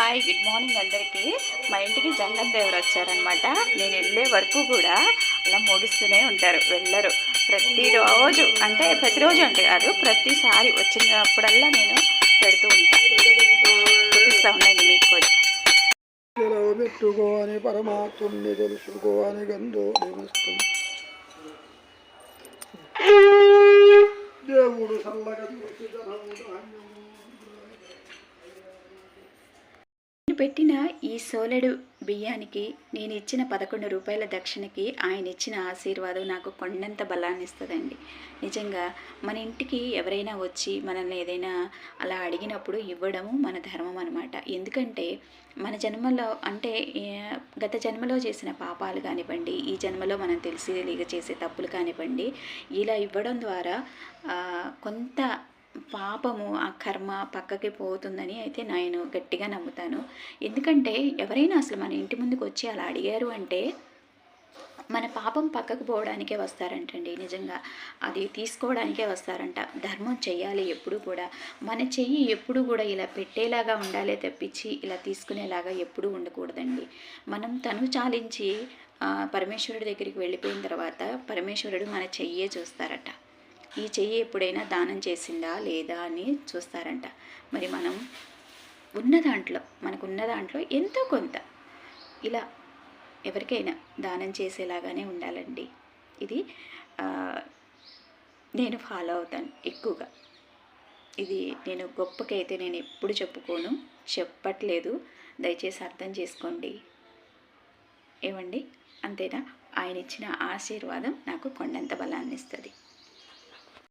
Hi good morning అందరికీ. మా ఇంటికి జంగన్ దేవుడు వచ్చారనమాట నేను వెళ్ళే వరకు కూడా అలా మోగిస్తూనే ఉంటారు వెళ్ళరు. ప్రతిరోజు అంటే ప్రతిరోజు అంటే కాదు ప్రతిసారి వచ్చినప్పుడల్లా నేను పెడుతూ ఉంటాను చూపిస్తూ ఉండండి మీకు కూడా. సెలవు పెట్టుకోని పరమాత్ముని తెలుసుకోని గంధో నిమస్తం దేవుడు చల్లగా చూసి ధనము ధాన్యము నేను పెట్టిన ఈ సోలెడు బియ్యానికి నేను ఇచ్చిన పదకొండు రూపాయల దక్షిణకి ఆయన ఇచ్చిన ఆశీర్వాదం నాకు కొండంత బలాన్ని ఇస్తుందండి. నిజంగా మన ఇంటికి ఎవరైనా వచ్చి మనల్ని ఏదైనా అలా అడిగినప్పుడు ఇవ్వడము మన ధర్మం అనమాట ఎందుకంటే మన జన్మలో అంటే గత జన్మలో చేసిన పాపాలు కానివ్వండి ఈ జన్మలో మనం తెలిసి తెలియక చేసే తప్పులు కానివ్వండి ఇలా ఇవ్వడం ద్వారా కొంత పాపము ఆ కర్మ పక్కకి పోతుందని అయితే నేను గట్టిగా నమ్ముతాను. ఎందుకంటే ఎవరైనా అసలు మన ఇంటి ముందుకు వచ్చి అలా అడిగారు అంటే మన పాపం పక్కకు పోవడానికే వస్తారంటండి నిజంగా. అది తీసుకోవడానికే వస్తారంట. ధర్మం చెయ్యాలి ఎప్పుడు కూడా. మన చెయ్యి ఎప్పుడు కూడా ఇలా పెట్టేలాగా ఉండాలి తప్పించి ఇలా తీసుకునేలాగా ఎప్పుడూ ఉండకూడదండి. మనం తను చాలించి పరమేశ్వరుడి దగ్గరికి వెళ్ళిపోయిన తర్వాత పరమేశ్వరుడు మన చెయ్యే చూస్తారట. ఈ చెయ్యి ఎప్పుడైనా దానం చేసిందా లేదా అని చూస్తారంట. మరి మనం ఉన్న దాంట్లో మనకున్న దాంట్లో ఎంతో కొంత ఇలా ఎవరికైనా దానం చేసేలాగానే ఉండాలండి. ఇది నేను ఫాలో అవుతాను ఎక్కువగా. ఇది నేను గొప్పకైతే నేను ఎప్పుడు చెప్పుకోను. చెప్పట్లేదు. దయచేసి అర్థం చేసుకోండి. ఏమండి? అంతేనా? ఆయన ఇచ్చిన ఆశీర్వాదం నాకు కొండంత బలాన్ని ఇస్తుంది